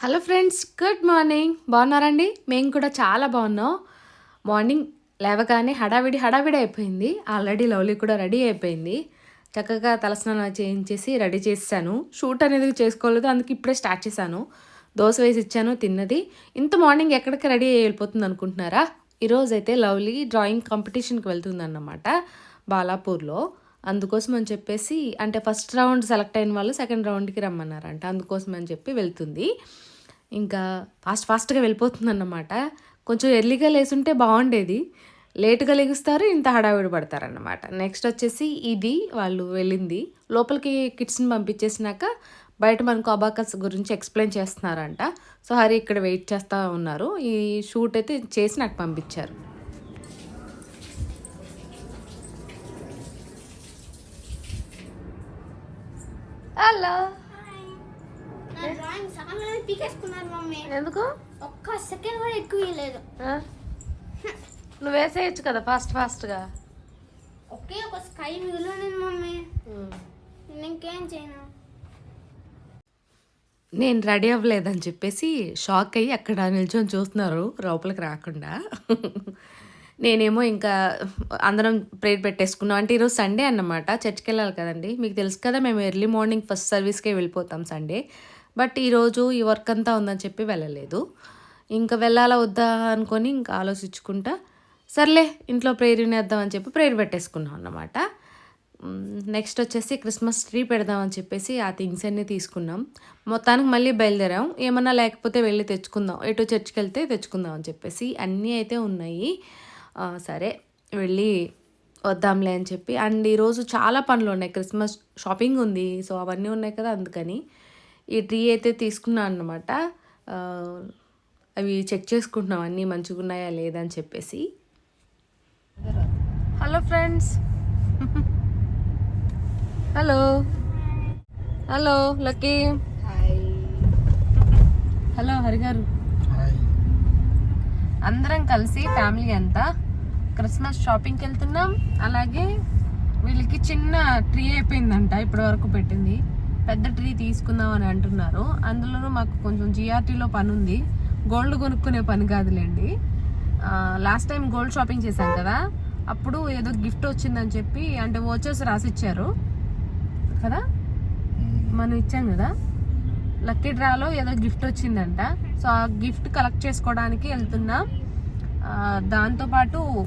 Hello friends good morning. బాగున్నారండి? మేము కూడా చాలా బాగున్నాం. మార్నింగ్ లేవగానే హడావిడి హడావిడి అయిపోయింది. ఆల్రెడీ లవ్లీ కూడా రెడీ అయిపోయింది. చక్కగా తలస్నానం చేయించేసి రెడీ చేశాను షూట్ అనేది చేసుకోలేదు అందుకే ఇప్పుడే స్టార్ట్ చేశాను. దోశ వేసి ఇచ్చాను తిన్నది. ఇంత మార్నింగ్ ఎక్కడికి రెడీ అయ్యి వెళ్ళిపోతుంది అనుకుంటున్నారా? ఈరోజు అయితే లవ్లీ డ్రాయింగ్ కాంపిటీషన్కి వెళ్తుందన్నమాట బాలాపూర్లో. అందుకోసం అని చెప్పేసి అంటే ఫస్ట్ రౌండ్ సెలెక్ట్ అయిన వాళ్ళు సెకండ్ రౌండ్కి రమ్మన్నారంట. అందుకోసం అని చెప్పి వెళ్తుంది. ఇంకా ఫాస్ట్ ఫాస్ట్గా వెళ్ళిపోతుంది అన్నమాట కొంచెం ఎర్లీగా లేసుంటే బాగుండేది. లేటుగా లెగుస్తారు ఇంత హడావిడి పడతారన్నమాట. నెక్స్ట్ వచ్చేసి ఇది వాళ్ళు వెళ్ళింది. లోపలికి కిడ్స్ని పంపించేసినాక బయట మనకు అబాకస్ గురించి ఎక్స్ప్లెయిన్ చేస్తున్నారంట. సో హరి ఇక్కడ వెయిట్ చేస్తూ ఉన్నారు. ఈ షూట్ అయితే చేసి నాకు పంపించారు. హలో ఎందుకు? ఒక్క సెకండ్ కూడా ఎక్కువ ఇవ్వలేదు నువ్వు వేసేయచ్చు కదా ఫాస్ట్ ఫాస్ట్గా ఒకే ఒక స్కై మిగిలింది మమ్మీ. నేను ఇంకేం చేయను? నేను రెడీ అవ్వలేదని చెప్పేసి షాక్ అయ్యి అక్కడ నిల్చొని చూస్తున్నారు లోపలికి రాకుండా. నేనేమో ఇంకా అందరం ప్రేర్ పెట్టేసుకున్నాం. అంటే ఈరోజు సండే అన్నమాట. చర్చ్కి వెళ్ళాలి కదండి. మీకు తెలుసు కదా మేము ఎర్లీ మార్నింగ్ ఫస్ట్ సర్వీస్కే వెళ్ళిపోతాం సండే బట్ ఈరోజు ఈ వర్క్ అంతా ఉందని చెప్పి వెళ్ళలేదు. ఇంకా వెళ్ళాలా వద్దా అనుకొని ఇంకా ఆలోచించుకుంటా సర్లే ఇంట్లో ప్రేయర్ వినేద్దామని చెప్పి ప్రేయర్ పెట్టేసుకున్నాం అన్నమాట. నెక్స్ట్ వచ్చేసి క్రిస్మస్ ట్రీ పెడదామని చెప్పేసి ఆ థింగ్స్ అన్నీ తీసుకున్నాం. మొత్తానికి మళ్ళీ బయలుదేరాం. ఏమన్నా లేకపోతే వెళ్ళి తెచ్చుకుందాం. ఎటు చర్చికి వెళ్తే తెచ్చుకుందాం అని చెప్పేసి అన్నీ అయితే ఉన్నాయి. సరే వెళ్ళి వద్దాంలే అని చెప్పి. అండ్ ఈరోజు చాలా పనులు ఉన్నాయి. క్రిస్మస్ షాపింగ్ ఉంది. సో అవన్నీ ఉన్నాయి కదా అందుకని. ఈ ట్రీ అయితే తీసుకున్నాను అనమాట అవి చెక్ చేసుకుంటున్నాం. అన్నీ మంచిగా ఉన్నాయా లేదా అని చెప్పేసి. Hello friends. Hello. Hello Lucky. Hello హరిగారు. అందరం కలిసి ఫ్యామిలీ అంతా క్రిస్మస్ షాపింగ్కి వెళ్తున్నాం. అలాగే వీళ్ళకి చిన్న ట్రీ అయిపోయిందంట ఇప్పటి వరకు పెట్టింది. పెద్ద ట్రీ తీసుకుందాం అని అంటున్నారు. అందులోనూ మాకు కొంచెం జిఆర్టీలో పని ఉంది గోల్డ్ కొనుక్కునే పని కాదులేండి. లాస్ట్ టైం గోల్డ్ షాపింగ్ చేశాం కదా అప్పుడు ఏదో గిఫ్ట్ వచ్చిందని చెప్పి అంటే వోచర్స్ రాసిచ్చారు. కదా? మనం ఇచ్చాం కదా? లక్కీ డ్రాలో ఏదో గిఫ్ట్ వచ్చిందంట. సో ఆ గిఫ్ట్ కలెక్ట్ చేసుకోవడానికి వెళ్తున్నాం. దాంతోపాటు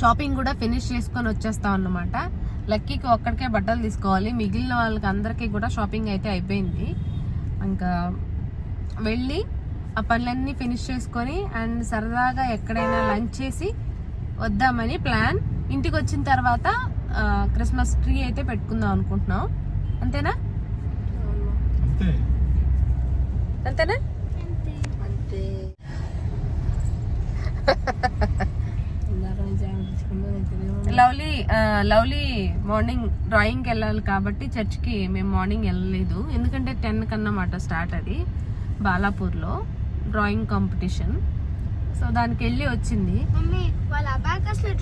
షాపింగ్ కూడా ఫినిష్ చేసుకొని వచ్చేస్తాం అన్నమాట. లక్కీకి ఒక్కడికే బట్టలు తీసుకోవాలి. మిగిలిన వాళ్ళకి అందరికీ కూడా షాపింగ్ అయితే అయిపోయింది. ఇంకా వెళ్ళి ఆ పనులన్నీ ఫినిష్ చేసుకొని అండ్ సరదాగా ఎక్కడైనా లంచ్ చేసి వద్దామని ప్లాన్. ఇంటికి వచ్చిన తర్వాత క్రిస్మస్ ట్రీ అయితే పెట్టుకుందాం అనుకుంటున్నాం. అంతేనా? అంతే. అంతేనా? అంతే. లవ్లీ లవ్లీ మార్నింగ్ డ్రాయింగ్కి వెళ్ళాలి కాబట్టి చర్చ్కి మేము మార్నింగ్ వెళ్ళలేదు. ఎందుకంటే టెన్ కన్నమాట స్టార్ట్ అది బాలాపూర్లో డ్రాయింగ్ కాంపిటీషన్ సో దానికి వెళ్ళి వచ్చింది. మమ్మీ వాళ్ళ అబాకస్లో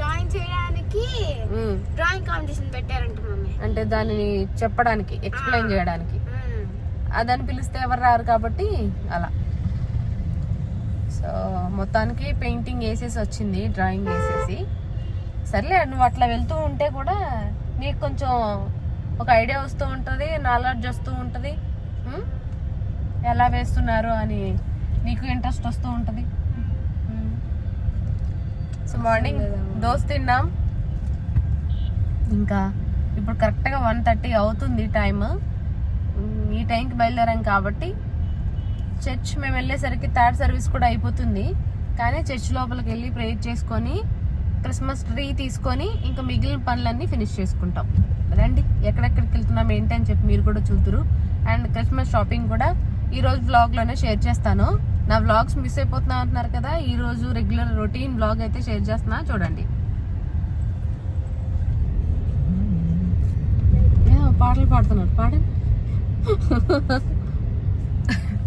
జాయిన్ చేయడానికి డ్రాయింగ్ కాంపిటీషన్ పెట్టారంట మమ్మీ. అంటే దానిని చెప్పడానికి ఎక్స్ప్లెయిన్ చేయడానికి. అదని పిలిస్తే ఎవరు రారు కాబట్టి అలా. సో మొత్తానికి పెయింటింగ్ వేసేసి వచ్చింది డ్రాయింగ్ వేసేసి. సర్లే నువ్వు అట్లా వెళ్తూ ఉంటే కూడా నీకు కొంచెం ఒక ఐడియా వస్తూ ఉంటుంది నాలెడ్జ్ వస్తూ ఉంటుంది? ఎలా వేస్తున్నారు అని నీకు ఇంట్రెస్ట్ వస్తూ ఉంటుంది. సో మార్నింగ్ దోశ తిన్నాం. ఇంకా ఇప్పుడు కరెక్ట్గా వన్ థర్టీ అవుతుంది టైం ఈ టైంకి బయలుదేరాం కాబట్టి చర్చ్ మేము వెళ్ళేసరికి థర్డ్ సర్వీస్ కూడా అయిపోతుంది. కానీ చర్చ్ లోపలికి వెళ్ళి ప్రేయర్ చేసుకొని క్రిస్మస్ ట్రీ తీసుకొని ఇంకా మిగిలిన పనులన్నీ ఫినిష్ చేసుకుంటాం. రండి ఎక్కడెక్కడికి వెళ్తున్నాం ఏంటి అని చెప్పి మీరు కూడా చూద్దరు. అండ్ క్రిస్మస్ షాపింగ్ కూడా ఈరోజు బ్లాగ్లోనే షేర్ చేస్తాను. నా వ్లాగ్స్ మిస్ అయిపోతున్నా అంటున్నారు కదా ఈరోజు రెగ్యులర్ రొటీన్ వ్లాగ్ అయితే షేర్ చేస్తున్నా. చూడండి. పాటలు పాడుతున్నాడు. పాడండి.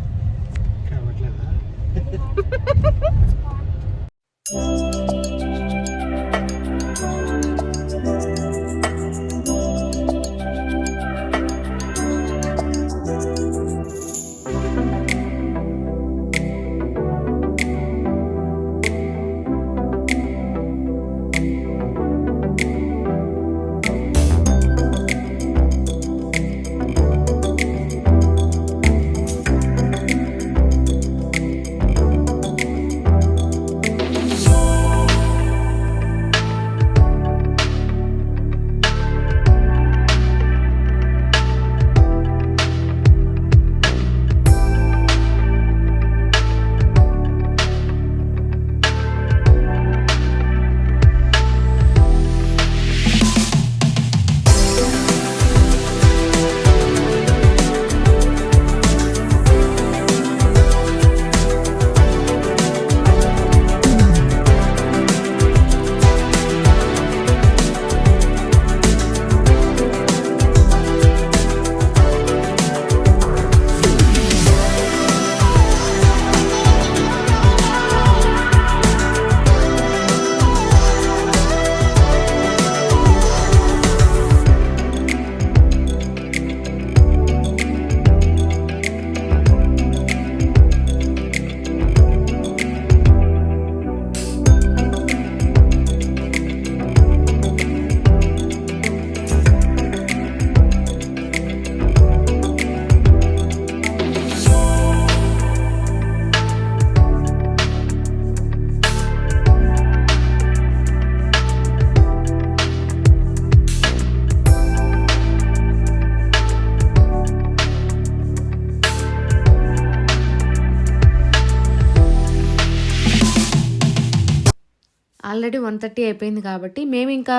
Already one thirty అయిపోయింది కాబట్టి మేము ఇంకా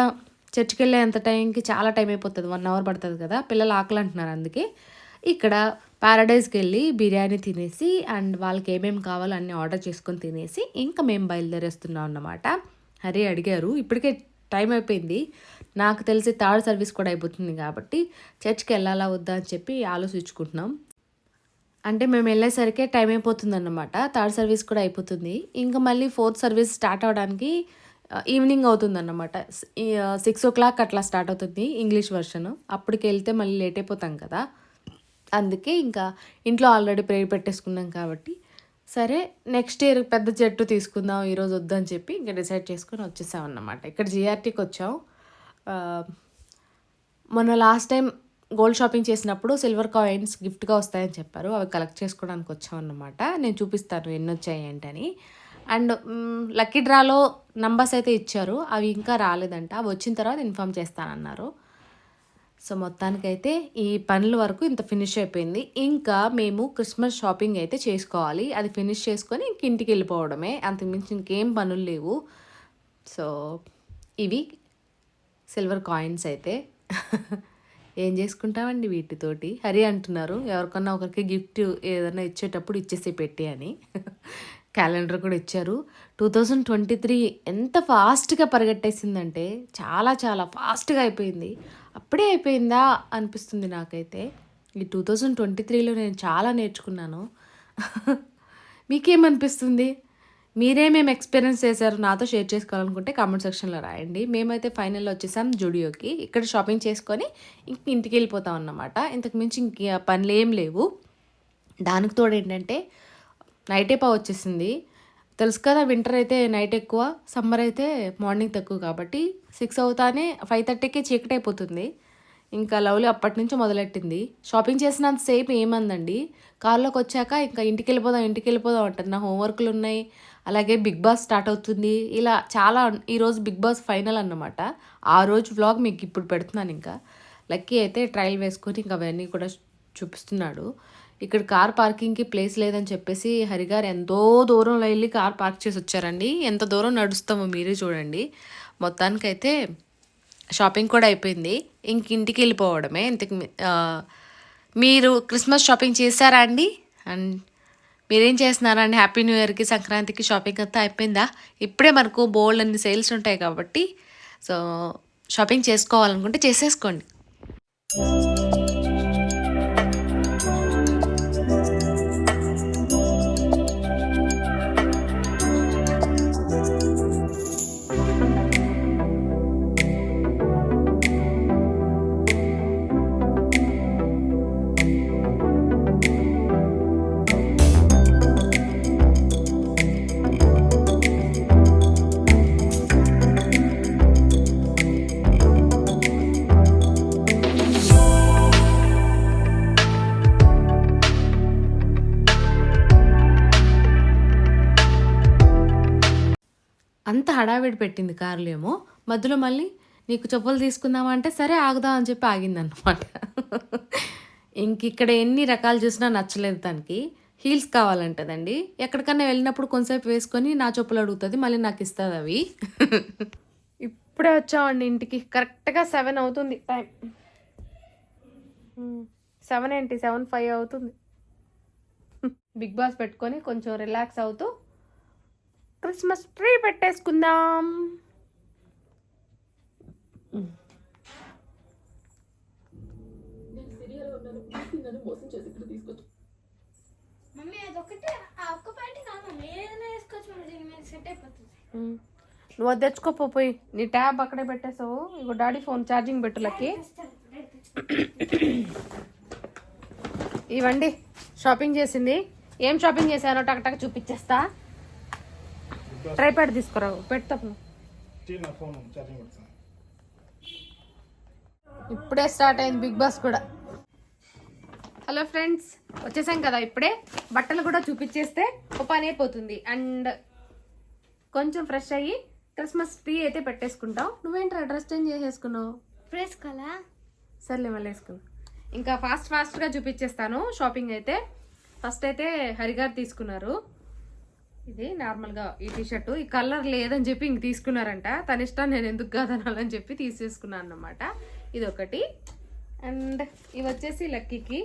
చర్చికి వెళ్ళే అంత టైంకి చాలా టైం అయిపోతుంది వన్ అవర్ పడుతుంది కదా. పిల్లలు ఆకలి అంటున్నారు అందుకే. ఇక్కడ ప్యారడైజ్కి వెళ్ళి బిర్యానీ తినేసి అండ్ వాళ్ళకి ఏమేమి కావాలో అన్నీ ఆర్డర్ చేసుకొని తినేసి ఇంకా మేము బయలుదేరేస్తున్నాం అన్నమాట. హరి అడిగారు ఇప్పటికే టైం అయిపోయింది. నాకు తెలిసి థర్డ్ సర్వీస్ కూడా అయిపోతుంది కాబట్టి చర్చ్కి వెళ్ళాలా వద్దా అని చెప్పి ఆలోచించుకుంటున్నాం. అంటే మేము వెళ్ళేసరికి టైం అయిపోతుంది అన్నమాట థర్డ్ సర్వీస్ కూడా అయిపోతుంది. ఇంకా మళ్ళీ ఫోర్త్ సర్వీస్ స్టార్ట్ అవడానికి ఈవినింగ్ అవుతుంది అన్నమాట సిక్స్ ఓ క్లాక్ అట్లా స్టార్ట్ అవుతుంది ఇంగ్లీష్ వర్షన్. అప్పటికి వెళ్తే మళ్ళీ లేట్ అయిపోతాం కదా. అందుకే ఇంకా ఇంట్లో ఆల్రెడీ ప్రేయర్ పెట్టేసుకున్నాం కాబట్టి. సరే నెక్స్ట్ ఇయర్ పెద్ద జట్టు తీసుకుందాం ఈరోజు వద్దని చెప్పి ఇంకా డిసైడ్ చేసుకొని వచ్చేసాం అన్నమాట ఇక్కడ జిఆర్టీకి వచ్చాం. మొన్న లాస్ట్ టైం గోల్డ్ షాపింగ్ చేసినప్పుడు సిల్వర్ కాయిన్స్ గిఫ్ట్గా వస్తాయని చెప్పారు. అవి కలెక్ట్ చేసుకోవడానికి వచ్చామన్నమాట. నేను చూపిస్తాను ఎన్ని వచ్చాయి ఏంటని అండ్ లక్కీ డ్రాలో నంబర్స్ అయితే ఇచ్చారు. అవి ఇంకా రాలేదంట. అవి వచ్చిన తర్వాత ఇన్ఫామ్ చేస్తానన్నారు. సో మొత్తానికైతే ఈ పనుల వరకు ఇంత ఫినిష్ అయిపోయింది. ఇంకా మేము క్రిస్మస్ షాపింగ్ అయితే చేసుకోవాలి. అది ఫినిష్ చేసుకొని ఇంక ఇంటికి వెళ్ళిపోవడమే. అంతకుమించి ఇంకేం పనులు లేవు. సో ఇవి సిల్వర్ కాయిన్స్ అయితే. ఏం చేసుకుంటామండి వీటితోటి? హరి అంటున్నారు ఎవరికన్నా ఒకరికి గిఫ్ట్ ఏదైనా ఇచ్చేటప్పుడు ఇచ్చేసి పెట్టి అని. క్యాలెండర్ కూడా ఇచ్చారు. టూ థౌజండ్ ట్వంటీ త్రీ ఎంత ఫాస్ట్గా పరిగెట్టేసిందంటే చాలా చాలా ఫాస్ట్గా అయిపోయింది. అప్పుడే అయిపోయిందా అనిపిస్తుంది నాకైతే. ఈ టూ థౌజండ్ ట్వంటీ త్రీలో నేను చాలా నేర్చుకున్నాను. మీకేమనిపిస్తుంది? మీరేమేమి ఎక్స్పీరియన్స్ చేశారు నాతో షేర్ చేసుకోవాలనుకుంటే కామెంట్ సెక్షన్లో రాయండి. మేమైతే ఫైనల్లో వచ్చేసాం జుడియోకి. ఇక్కడ షాపింగ్ చేసుకొని ఇంక ఇంటికి వెళ్ళిపోతాం అన్నమాట. ఇంతకు మించి ఇంక పనులు ఏం లేవు. దానికి తోడు ఏంటంటే నైట్ పా వచ్చేసింది. తెలుసు కదా వింటర్ అయితే నైట్ ఎక్కువ సమ్మర్ అయితే మార్నింగ్ తక్కువ కాబట్టి సిక్స్ అవుతానే ఫైవ్ థర్టీకి చీకటి అయిపోతుంది. ఇంకా లవ్లీ అప్పటి నుంచి మొదలెట్టింది. షాపింగ్ చేసినంత సేపు ఏమందండి? కార్లోకి వచ్చాక ఇంకా ఇంటికి వెళ్ళిపోదాం ఇంటికి వెళ్ళిపోదాం అంటుంది. నా హోంవర్క్లు ఉన్నాయి అలాగే బిగ్ బాస్ స్టార్ట్ అవుతుంది. ఇలా చాలా ఈరోజు బిగ్ బాస్ ఫైనల్ అన్నమాట. ఆ రోజు వ్లాగ్ మీకు ఇప్పుడు పెడుతున్నాను ఇంకా. లక్కీ అయితే ట్రయల్ వేసుకొని ఇంకా అవన్నీ కూడా చూపిస్తున్నాడు. ఇక్కడ కార్ పార్కింగ్కి ప్లేస్ లేదని చెప్పేసి హరిగారు ఎంతో దూరంలో వెళ్ళి కార్ పార్క్ చేసి వచ్చారండి. ఎంత దూరం నడుస్తామో మీరే చూడండి. మొత్తానికైతే షాపింగ్ కూడా అయిపోయింది. ఇంక ఇంటికి వెళ్ళిపోవడమే. ఇంతకు మీరు క్రిస్మస్ షాపింగ్ చేశారా అండి? అండ్ మీరేం చేస్తున్నారండి? హ్యాపీ న్యూ ఇయర్కి సంక్రాంతికి షాపింగ్ అంతా అయిపోయిందా? ఇప్పుడే మనకు బోల్డ్ అన్ని సేల్స్ ఉంటాయి కాబట్టి సో షాపింగ్ చేసుకోవాలనుకుంటే చేసేసుకోండి. హడావిడి పెట్టింది కార్లు ఏమో. మధ్యలో మళ్ళీ నీకు చెప్పులు తీసుకుందామా అంటే సరే ఆగుదాం అని చెప్పి ఆగిందన్నమాట. ఇంక ఇక్కడ ఎన్ని రకాలు చూసినా నచ్చలేదు తనకి. హీల్స్ కావాలంటదండి. ఎక్కడికన్నా వెళ్ళినప్పుడు కొంతసేపు వేసుకొని నా చెప్పులు అడుగుతుంది మళ్ళీ నాకు ఇస్తుంది అవి. ఇప్పుడే వచ్చామండి ఇంటికి. కరెక్ట్గా సెవెన్ అవుతుంది టైం. సెవెన్ ఏంటి? సెవెన్ ఫైవ్ అవుతుంది. బిగ్ బాస్ పెట్టుకొని కొంచెం రిలాక్స్ అవుతూ క్రిస్మస్ ట్రీ పెట్టేసుకుందాం. నువ్వు అది తెచ్చుకోపో పోయి. నీ ట్యాబ్ అక్కడే పెట్టేసావు. ఇగో డాడీ ఫోన్ ఛార్జింగ్ పెట్టులకి. ఇవ్వండి. షాపింగ్ చేసింది. ఏం షాపింగ్ చేశానో టక్ టక్ చూపించేస్తా ట్రైపాడ్ తీసుకురావు పెడతాను ఇప్పుడే స్టార్ట్ అయింది బిగ్ బాస్ కూడా. హలో ఫ్రెండ్స్ వచ్చేసాం కదా ఇప్పుడే. బట్టలు కూడా చూపించేస్తే పని అయిపోతుంది అండ్ కొంచెం ఫ్రెష్ అయ్యి క్రిస్మస్ ట్రీ అయితే పెట్టేసుకుంటాం. నువ్వేంట్రా డ్రెస్ చేంజ్ చేసేసుకున్నావు? వేసుకోవాలా సర్లే మళ్ళీ వేసుకున్నా ఇంకా ఫాస్ట్ ఫాస్ట్గా చూపించేస్తాను. షాపింగ్ అయితే. ఫస్ట్ అయితే హరిగారు తీసుకున్నారు. ఇది నార్మల్గా ఈ టీ షర్టు ఈ కలర్ లేదని చెప్పి ఇంక తీసుకున్నారంట. తన ఇష్టం నేను ఎందుకు కాదనాలని చెప్పి తీసేసుకున్నాను అనమాట ఇది ఒకటి అండ్ ఇవి వచ్చేసి లక్కీకి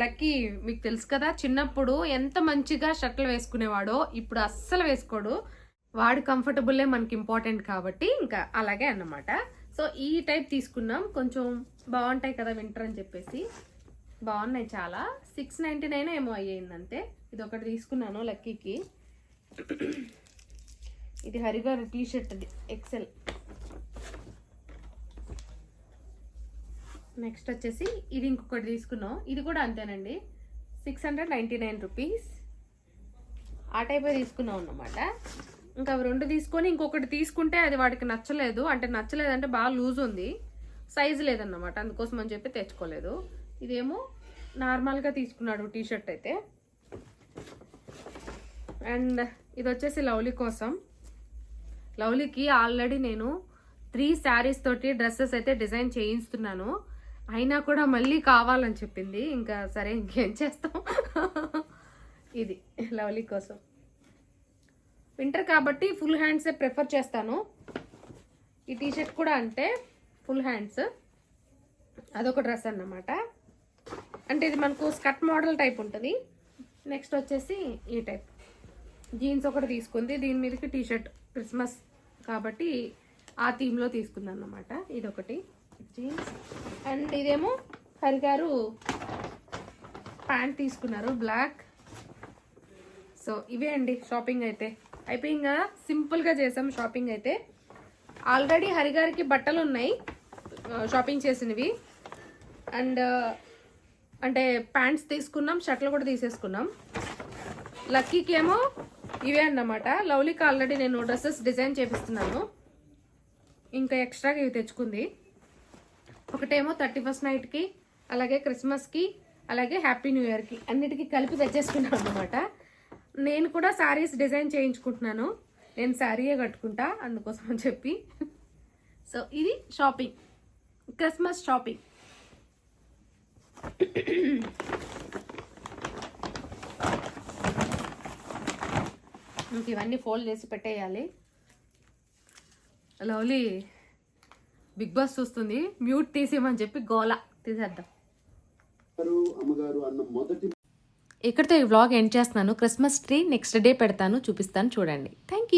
లక్కీ మీకు తెలుసు కదా చిన్నప్పుడు ఎంత మంచిగా షర్ట్లు వేసుకునేవాడో ఇప్పుడు అస్సలు వేసుకోడు. వాడు కంఫర్టబుల్లే మనకి ఇంపార్టెంట్ కాబట్టి ఇంకా అలాగే అన్నమాట. సో ఈ టైప్ తీసుకున్నాం. కొంచెం బాగుంటాయి కదా వింటర్ అని చెప్పేసి. బాగున్నాయి చాలా. సిక్స్ నైంటీ నైన్ ఏమో అయ్యింది అంతే ఇది ఒకటి తీసుకున్నాను లక్కీకి ఇది హరిగారు టీ షర్ట్ ఎక్సెల్ నెక్స్ట్ వచ్చేసి ఇది ఇంకొకటి తీసుకున్నాం. ఇది కూడా అంతేనండి. Six hundred ninety nine rupees ఆ టైపే తీసుకున్నాం అన్నమాట. ఇంకా అవి రెండు తీసుకొని ఇంకొకటి తీసుకుంటే అది వాడికి నచ్చలేదు. అంటే నచ్చలేదంటే బాగా లూజ్ ఉంది. సైజు లేదన్నమాట. అందుకోసం అని చెప్పి తెచ్చుకోలేదు. ఇదేమో నార్మల్గా తీసుకున్నాడు టీ షర్ట్ అయితే. అండ్ ఇది వచ్చేసి లవ్లీ కోసం. లవ్లీకి ఆల్రెడీ నేను త్రీ శారీస్ తోటి డ్రెస్సెస్ అయితే డిజైన్ చేయిస్తున్నాను అయినా కూడా మళ్ళీ కావాలని చెప్పింది. ఇంకా సరే ఇంకేం చేస్తాం? ఇది లవ్లీ కోసం. వింటర్ కాబట్టి ఫుల్ హ్యాండ్సే ప్రిఫర్ చేస్తాను. ఈ టీషర్ట్ కూడా అంటే ఫుల్ హ్యాండ్స్. అదొక డ్రెస్ అన్నమాట. అంటే ఇది మనకు స్కర్ట్ మోడల్ టైప్ ఉంటుంది. నెక్స్ట్ వచ్చేసి ఈ టైప్. జీన్స్ ఒకటి తీసుకుంది. దీని మీదకి టీ షర్ట్ క్రిస్మస్ కాబట్టి ఆ థీమ్లో తీసుకుంది అన్నమాట ఇదొకటి. జీన్స్. అండ్ ఇదేమో హరి గారు ప్యాంట్ తీసుకున్నారు. బ్లాక్. సో ఇవే అండి షాపింగ్ అయితే. అయిపోయింది? సింపుల్గా చేసాం షాపింగ్ అయితే. ఆల్రెడీ హరిగారికి బట్టలు ఉన్నాయి షాపింగ్ చేసినవి. అండ్ అంటే ప్యాంట్స్ తీసుకున్నాం షర్ట్లు కూడా తీసేసుకున్నాం. లక్కీకి ఏమో ఇవే అన్నమాట. లవ్లీకి ఆల్రెడీ నేను డ్రెస్సెస్ డిజైన్ చేపిస్తున్నాను. ఇంకా ఎక్స్ట్రాగా ఇవి తెచ్చుకుంది. ఒకటేమో థర్టీ ఫస్ట్ నైట్కి అలాగే క్రిస్మస్కి అలాగే హ్యాపీ న్యూ ఇయర్కి అన్నిటికీ కలిపి తెచ్చేసుకున్నాను అనమాట నేను కూడా శారీస్ డిజైన్ చేయించుకుంటున్నాను. నేను శారీయే కట్టుకుంటా అందుకోసం అని చెప్పి. సో ఇది షాపింగ్ క్రిస్మస్ షాపింగ్ ఇంక ఇవన్నీ ఫోల్డ్ చేసి పెట్టేయాలి. లవ్లీ బిగ్ బాస్ చూస్తుంది. మ్యూట్ తీసేయమని చెప్పి గోల తీసేద్దాం. గారు అమ్మగారు అన్న మొదటి ఇక్కడితో ఈ వ్లాగ్ ఎండ్ చేస్తున్నాను. క్రిస్మస్ ట్రీ నెక్స్ట్ డే పెడతాను చూపిస్తాను చూడండి. Thank you